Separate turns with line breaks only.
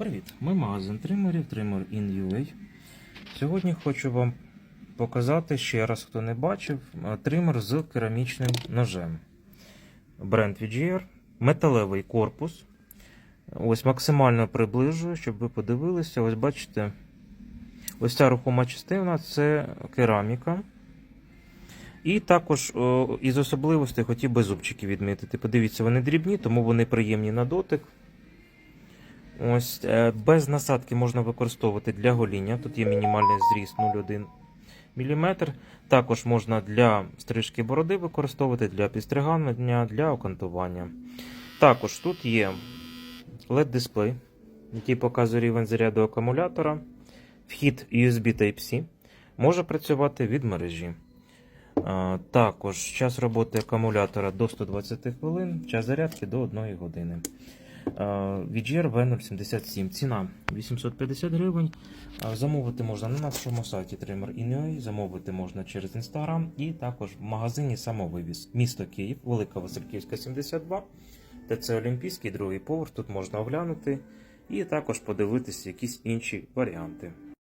Привіт! Ми магазин тримерів, Trimmer in UA. Сьогодні хочу вам показати ще раз, хто не бачив, е, тример з керамічним ножем. Бренд VGR, металевий корпус. Ось максимально приближую, щоб ви подивилися. Ось бачите, ось ця рухома частина це кераміка. І також о, із особливостей хотів би зубчики відмітити. Подивіться, вони дрібні, тому вони приємні на дотик. Ось е, без насадки можна використовувати для гоління. Тут є мінімальний зріст 0,1 мм. Також можна для стрижки бороди використовувати, для підстригання, для окантування. Також тут є LED-дисплей, який показує рівень заряду акумулятора. Вхід USB Type-C може працювати від мережі. Також час роботи акумулятора до 120 хвилин, час зарядки до 1 години. VGR V077. Ціна 850 гривень. Замовити можна на нашому сайті Trimmer.in.ua, замовити можна через Instagram і також в магазині самовивіз. Місто Київ, Велика Васильківська, 72. ТЦ Олімпійський, другий поверх. Тут можна оглянути і також подивитися якісь інші варіанти.